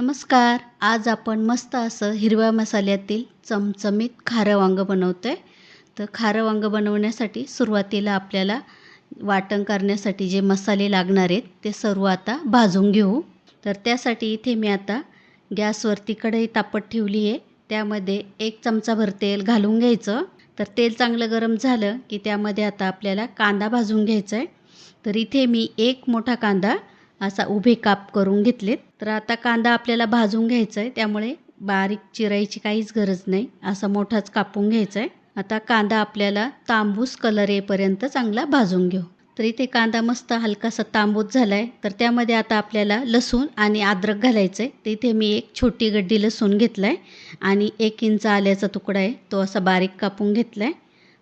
नमस्कार. आज आपण मस्त असं हिरव्या मसाल्यातील चमचमीत खारं वांगं बनवतो आहे तर खारं वांगं बनवण्यासाठी सुरुवातीला आपल्याला वाटण करण्यासाठी जे मसाले लागणार आहेत ते सर्व आता भाजून घेऊ. तर त्यासाठी इथे मी आता गॅसवरती कढई तापत ठेवली आहे. त्यामध्ये एक चमचाभर तेल घालून घ्यायचं. तर तेल चांगलं गरम झालं की त्यामध्ये आता आपल्याला कांदा भाजून घ्यायचा आहे. तर इथे मी एक मोठा कांदा असा उभे काप करून घेतलेत. तर आता कांदा आपल्याला भाजून घ्यायचा आहे त्यामुळे बारीक चिरायची काहीच गरज नाही. असा मोठाच कापून घ्यायचा आहे आता कांदा आपल्याला तांबूस कलर येईपर्यंत चांगला भाजून घेऊ. तर इथे कांदा मस्त हलकासा तांबूस झाला आहे तर त्यामध्ये आता आपल्याला लसूण आणि अद्रक घालायचं आहे तर इथे मी एक छोटी गड्डी लसूण घेतला आहे आणि एक इंच आल्याचा तुकडा आहे तो असा बारीक कापून घेतला आहे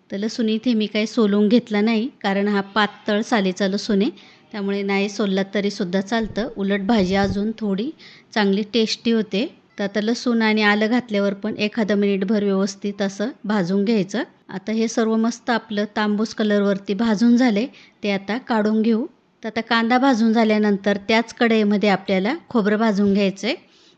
तर लसूण इथे मी काही सोलून घेतला नाही कारण हा पातळ सालीचा लसूण आहे. त्यामुळे नाही सोललात तरीसुद्धा चालतं. उलट भाजी अजून थोडी चांगली टेस्टी होते. तर आता लसूण आणि आलं घातल्यावर पण एखादं मिनिटभर व्यवस्थित असं भाजून घ्यायचं. आता हे सर्व मस्त आपलं तांबूस कलरवरती भाजून झाले. ते आता काढून घेऊ. तर आता कांदा भाजून झाल्यानंतर त्याच कढईमध्ये आपल्याला खोबरं भाजून घ्यायचं आहे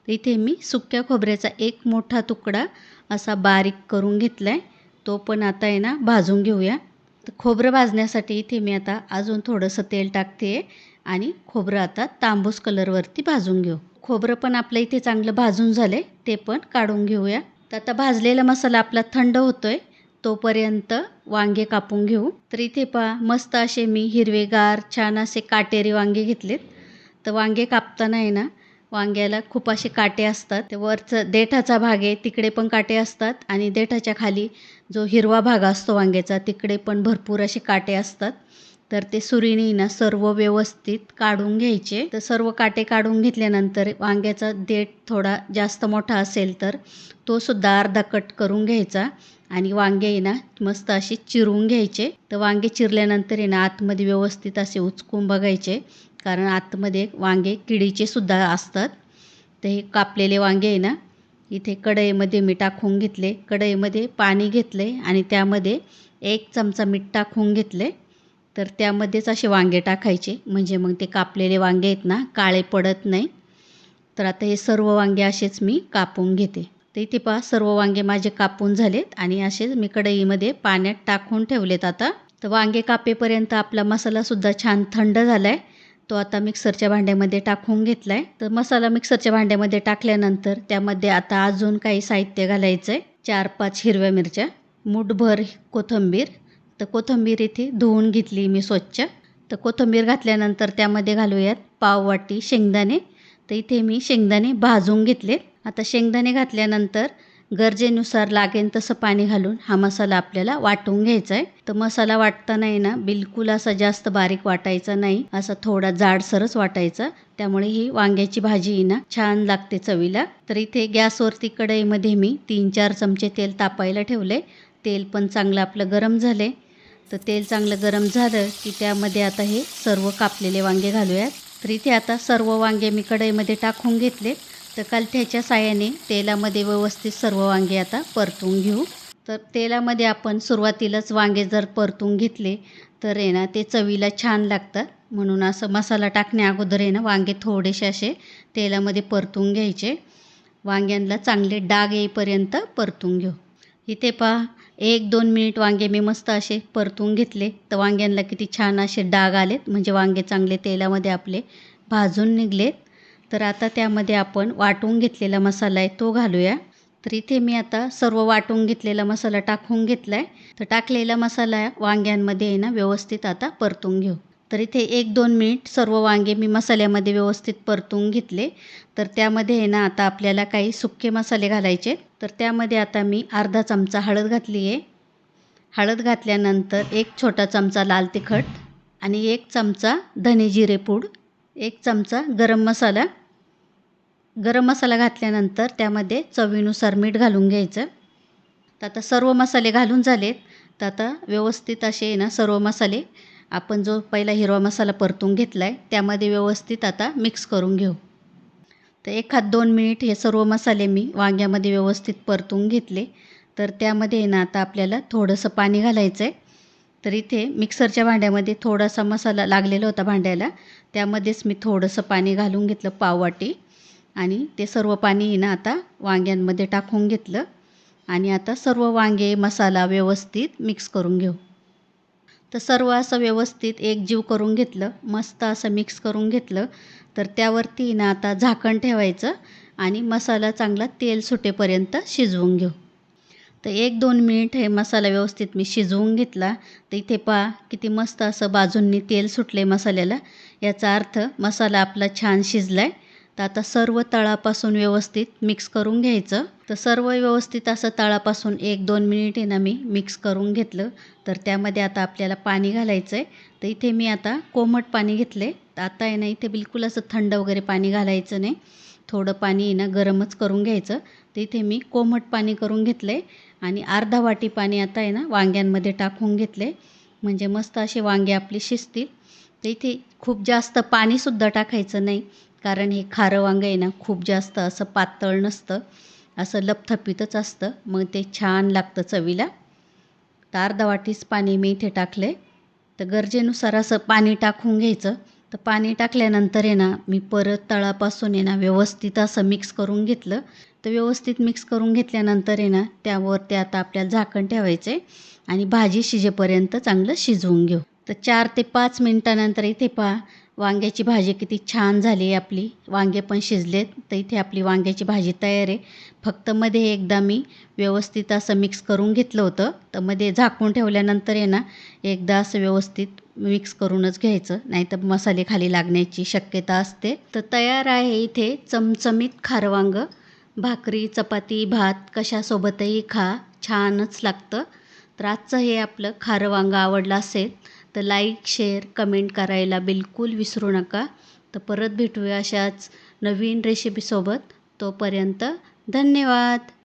इथे मी सुक्या खोबऱ्याचा एक मोठा तुकडा असा बारीक करून घेतला आहे तो पण आता आहे ना भाजून घेऊया. तर खोबरं भाजण्यासाठी इथे मी आता अजून थोडंसं तेल टाकते आणि खोबरं आता तांबूस कलरवरती भाजून घेऊ. खोबरं पण आपलं इथे चांगलं भाजून झालं आहे ते पण काढून घेऊया. तर आता भाजलेला मसाला आपला थंड होतोय तोपर्यंत वांगे कापून घेऊ. तर इथे पहा मस्त असे मी हिरवेगार छान असे काटेरी वांगे घेतलेत. तर वांगे कापताना आहे ना वांग्याला खूप असे काटे असतात. ते वरचं देठाचा भाग आहे तिकडे पण काटे असतात आणि देठाच्या खाली जो हिरवा भाग असतो वांग्याचा तिकडे पण भरपूर असे काटे असतात. तर ते सुरीने ना सर्व व्यवस्थित काढून घ्यायचे. तर सर्व काटे काढून घेतल्यानंतर वांग्याचा देठ थोडा जास्त मोठा असेल तर तो सुद्धा अर्धा कट करून घ्यायचा आणि वांगे आहे ना मस्त असे चिरून घ्यायचे. तर वांगे चिरल्यानंतर आहे ना आतमध्ये व्यवस्थित असे उचकून बघायचे. कारण आतमध्ये वांगे किडीचे सुद्धा असतात. तर हे कापलेले वांगे आहे ना इथे कढईमध्ये मी टाकून घेतले. कढईमध्ये पाणी घेतले आणि त्यामध्ये एक चमचा मीठ टाकून घेतले. तर त्यामध्येच असे वांगे टाकायचे. म्हणजे मग ते कापलेले वांगे आहेत ना काळे पडत नाही. तर आता हे सर्व वांगे असेच मी कापून घेते. तर इथे पहा सर्व वांगे माझे कापून झालेत आणि असेच मी कढईमध्ये पाण्यात टाकून ठेवलेत आता. तर वांगे कापेपर्यंत आपला मसालासुद्धा छान थंड झाला आहे तो आता मिक्सरच्या भांड्यामध्ये टाकून घेतला आहे तर मसाला मिक्सरच्या भांड्यामध्ये टाकल्यानंतर त्यामध्ये आता अजून काही साहित्य घालायचं आहे चार पाच हिरव्या मिरच्या मूठभर कोथिंबीर. तर कोथिंबीर इथे धुवून घेतली मी स्वच्छ. तर कोथिंबीर घातल्यानंतर त्यामध्ये घालूयात पाववाटी शेंगदाणे. तर इथे मी शेंगदाणे भाजून घेतले आता शेंगदाणे घातल्यानंतर गरजेनुसार लागेल तसं पाणी घालून हा मसाला आपल्याला वाटून घ्यायचा आहे तर मसाला वाटताना आहे ना बिलकुल असा जास्त बारीक वाटायचा नाही. असा थोडा जाडसरच वाटायचा. त्यामुळे ही वांग्याची भाजी ही ना छान लागते चवीला. तर इथे गॅसवरती कढईमध्ये मी तीन चार चमचे तेल तापायला ठेवले तेल पण चांगलं आपलं गरम झाले तर तेल चांगलं गरम झालं की त्यामध्ये आता हे सर्व कापलेले वांगे घालूयात. तर इथे आता सर्व वांगे मी कढईमध्ये टाकून घेतले तर कलथ्याच्या साह्याने तेलामध्ये व्यवस्थित सर्व वांगे आता परतून घेऊ. तर तेलामध्ये आपण सुरुवातीलाच वांगे जर परतून घेतले तर आहे ना ते चवीला छान लागतात. म्हणून असं मसाला टाकण्या अगोदर आहे ना वांगे थोडेसे असे तेलामध्ये परतून घ्यायचे. वांग्यांना चांगले डाग येईपर्यंत परतून घेऊ. इथे पहा एक दोन मिनिट वांगे मी मस्त असे परतून घेतले. तर वांग्यांना किती छान असे डाग आलेत. म्हणजे वांगे चांगले तेलामध्ये आपले भाजून निघलेत. तर आता त्यामध्ये आपण वाटून घेतलेला मसाला आहे तो घालूया. तर इथे मी आता सर्व वाटून घेतलेला मसाला टाकून घेतला आहे तर टाकलेला मसाला वांग्यांमध्ये आहे ना व्यवस्थित आता परतून घेऊ. तर इथे एक दोन मिनिट सर्व वांगे मी मसाल्यामध्ये व्यवस्थित परतून घेतले. तर त्यामध्ये आहे ना आता आपल्याला काही सुके मसाले घालायचे. तर त्यामध्ये आता मी अर्धा चमचा हळद घातली आहे. हळद घातल्यानंतर एक छोटा चमचा लाल तिखट आणि एक चमचा धने जिरे पूड एक चमचा गरम मसाला गरम मसाला घातल्यानंतर त्यामध्ये चवीनुसार मीठ घालून घ्यायचं. तर आता सर्व मसाले घालून झालेत. तर आता व्यवस्थित असे ना सर्व मसाले. आपण जो पहिला हिरवा मसाला परतून घेतला आहे त्यामध्ये व्यवस्थित आता मिक्स करून घेऊ. तर एखाद दोन मिनिट हे सर्व मसाले मी वांग्यामध्ये व्यवस्थित परतून घेतले. तर त्यामध्ये ना आता आपल्याला थोडंसं पाणी घालायचं आहे तर इथे मिक्सरच्या भांड्यामध्ये थोडासा मसाला लागलेला होता भांड्याला. त्यामध्येच मी थोडंसं पाणी घालून घेतलं पाववाटी. आणि ते सर्व पाणी हिनं ना आता वांग्यांमध्ये टाकून घेतलं. आणि आता सर्व वांगे मसाला व्यवस्थित मिक्स करून घेऊ. तर सर्व असं व्यवस्थित एक जीव करून घेतलं. मस्त असं मिक्स करून घेतलं. तर त्यावरती ना आता झाकण ठेवायचं आणि मसाला चांगला तेल सुटेपर्यंत शिजवून घेऊ. तर एक दोन मिनिट हे मसाला व्यवस्थित मी शिजवून घेतला. तर इथे पहा किती मस्त असं बाजूंनी तेल सुटले मसाल्याला. याचा अर्थ मसाला आपला छान शिजला आहे तर आता सर्व तळापासून व्यवस्थित मिक्स करून घ्यायचं. तर सर्व व्यवस्थित असं तळापासून एक दोन मिनिट आहे ना मी मिक्स करून घेतलं. तर त्यामध्ये आता आपल्याला पाणी घालायचं आहे तर इथे मी आता कोमट पाणी घेतले तर आता आहे ना इथे बिलकुल असं थंड वगैरे पाणी घालायचं नाही. थोडं पाणी आहे ना गरमच करून घ्यायचं. तर इथे मी कोमट पाणी करून घेतले आणि अर्धा वाटी पाणी आता आहे ना वांग्यांमध्ये टाकून घेतले म्हणजे मस्त असे वांगे आपले शिजतील. तर इथे खूप जास्त पाणीसुद्धा टाकायचं नाही. कारण हे खारं वांगं आहे ना खूप जास्त असं पातळ नसतं. असं लपथपीतच असतं. मग ते छान लागतं चवीला. तर अर्धा वाटीच पाणी मी इथे टाकले. तर गरजेनुसार असं पाणी टाकून घ्यायचं. तर पाणी टाकल्यानंतर आहे ना मी परत तळापासून आहे ना व्यवस्थित असं मिक्स करून घेतलं. तर व्यवस्थित मिक्स करून घेतल्यानंतर आहे ना त्यावर ते आता आपल्याला झाकण ठेवायचे आणि भाजी शिजेपर्यंत चांगलं शिजवून घेऊ. तर चार ते पाच मिनटानंतर इथे पहा वांग्याची भाजी किती छान झाली आहे आपली. वांगे पण शिजलेत तर इथे आपली वांग्याची भाजी तयार आहे. फक्त मध्ये एकदा मी व्यवस्थित असं मिक्स करून घेतलं होतं. तर मध्ये झाकून ठेवल्यानंतर आहे ना एकदा असं व्यवस्थित मिक्स करूनच घ्यायचं. नाहीतर मसाले खाली लागण्याची शक्यता असते. तर तयार आहे इथे चमचमीत खारवांग. भाकरी चपाती भात कशासोबतही खा. छानच लागतं. तर आजचं हे आपलं खारं वांगं आवडलं असेल तर लाईक शेअर कमेंट करायला बिलकुल विसरू नका. तर परत भेटूया अशाच नवीन रेसिपीसोबत तोपर्यंत धन्यवाद.